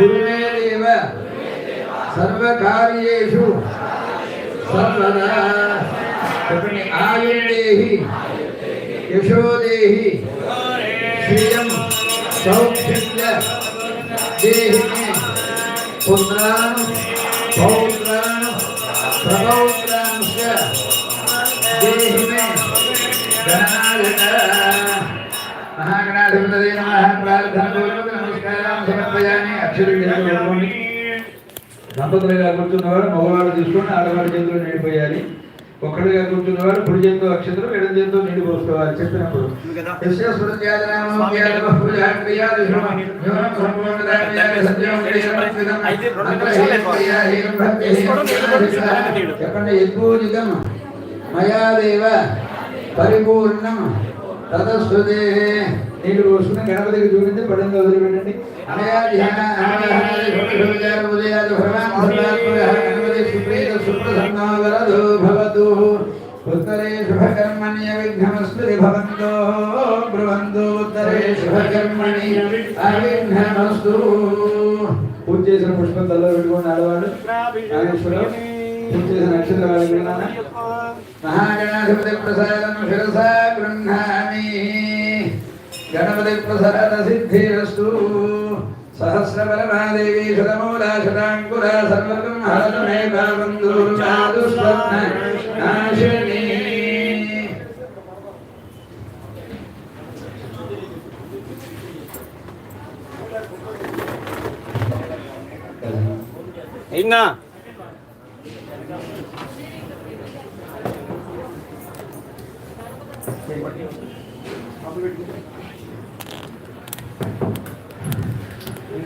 गुरुवे देव सर्वकार्येषु। सर्वदा। कृपणे आयुर्देहि। यशो देहि श्रियं सौख्यं देहि मे पुत्रान्, पौत्रान्, प्रपौत्रांश्च। देहि मे धनालता महागणाधिपतये नमः। प्रार्थना నమస్కారం సమర్పయామి అక్షరం దంపతులుగా కూర్చున్నవాడు మగవాడు తీసుకొని ఆడవాడి చేతిలో నిండిపోయాలి ఒక్కడిగా కూర్చున్నవాడు కుడి చేతితో అక్షతలు ఎడం చేతితో నీళ్ళు పోసుకోవాలి. చెప్పినప్పుడు. చెప్పండి యద్భూజితం మయా దేవ పరిపూర్ణం తదస్వదే నీళ్ళు పోసుకుని గణపతికి చూపించి పడింది వదిలిపెట్టండి అనయా ఉత్తరే శుభకర్మణ్య విఘ్నమస్మృతి భవంతో బ్రువంతో ఉత్తరే శుభకర్మణి అవిఘ్నమస్తు పూజ చేసిన పుష్పం తల్లో పెట్టుకుని ఆడవాడు నాగేశ్వరం పూజ చేసిన నక్షత్ర మహాగణాధిపతి ప్రసాదం శిరసా గృహ్ణామి గణపతి ప్రసాద సిద్ధిరస్తు సహస్రబలమాదేవి శతమూలా శతాంకురా సర్వతం హరతు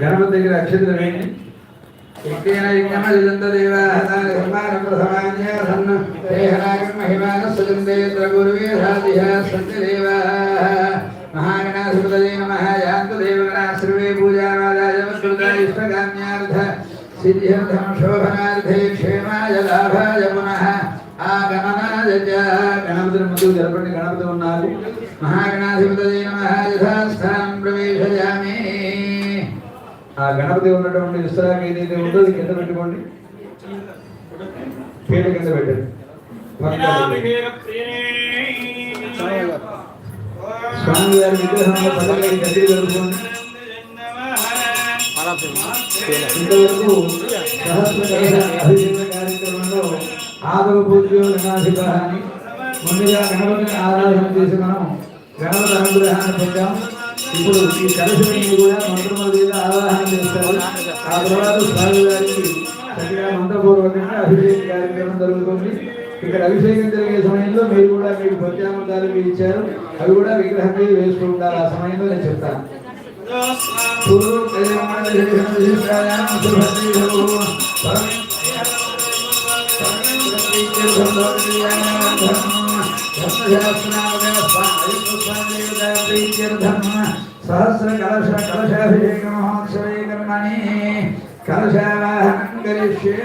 ಗಣಪತಿ ಅಕ್ಷತ್ರ ವೇಣಿ ಯಜ್ಞೇನ ಯಜ್ಞಮಜಂತ ದೇವಾಹತಾರಮಾನ ಪ್ರಥಮಾನ್ಯ ಸನ್ನ ದೇಹನಾಗಂ ಮಹಿಮಾನ ಸುಗಂಧೇಂದ್ರ ಗುರುವೇ ಸಾಧಿಹ ಸಂತ ದೇವಾಹ ಮಹಾಗಣಾಧಿಪತಯೇ ನಮಃ ಯಾಂತ ದೇವಗಣಾಶ್ರವೇ ಪೂಜಾವಾದಾಯ ಸುತ ಇಷ್ಟಗಾಮ್ಯಾರ್ಥ ಸಿದ್ಧ್ಯರ್ಥಂ ಶೋಭನಾರ್ಥೇ ಕ್ಷೇಮಾಯ ಲಾಭಾಯ ಪುನಃ గణపతిని ముందు జరపండి గణపతి ఉన్నారు మహాగణాధిపతి నమః యథాస్థానం ప్రవేశయామి. ఆ గణపతి ఉన్నటువంటి విస్తరాకి ఏదైతే ఉందో అది కింద పెట్టుకోండి. పీట కింద పెట్టండి. స్వామి గారి విగ్రహంలో పదవి గడ్డి జరుగుతుంది ఇంతవరకు సహస్ర అభిషేక కార్యక్రమం ఆదవ పూజ్యో గణాధిప అని ముందుగా గణపతిని ఆరాధన చేసి మనం గణపతి అనుగ్రహాన్ని పొందాం. ఇప్పుడు ఈ కలశని కూడా మంత్రముల మీద ఆవాహన చేస్తారు. ఆ తర్వాత స్వామి గారికి చక్కగా మంత్రపూర్వకంగా అభిషేక కార్యక్రమం జరుగుతుంది. ఇక్కడ అభిషేకం జరిగే సమయంలో మీరు కూడా మీకు ప్రత్యామంతాలు మీరు ఇచ్చారు. అవి కూడా విగ్రహం మీద వేసుకుంటారు. ఆ సమయంలో నేను చెప్తాను. सहस्रकलश कलशाभिषेकमहोत्सवे कर्मणि कलशावाहनं करिष्ये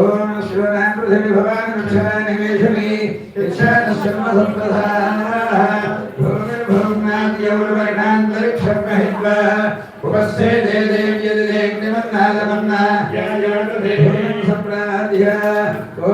ओम शिवाय पृथ्वी भगवान कृष्णाय निवेशने इच्छान सर्व संप्रधानाः भूमिर् भूम्नान् यौर्वर्णान्तरिक्षं महित्वा उपस्थे दे देव्यदिदेग्निमन्नादमन्ना या या तदेवं सम्प्राद्य ओ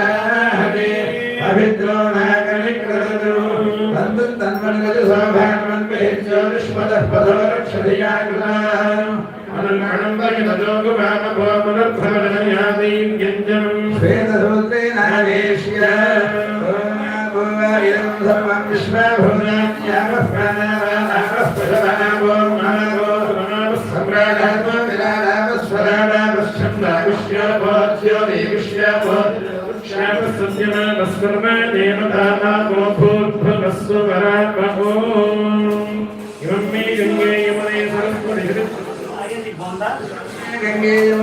తంతం తన్మన్గజ సౌభాగ్యమన్ పేజ్యోతిష్మదః పదో రక్షధియాకృతాం శ్వేతసూత్రేణావేశ్య ఓమాభూవారిదం సర్వం విశ్వభూతాన్యావః ప్రాణావానావః పశవానావో మహావో సమ్రాడాత్మ బాగుందా que quede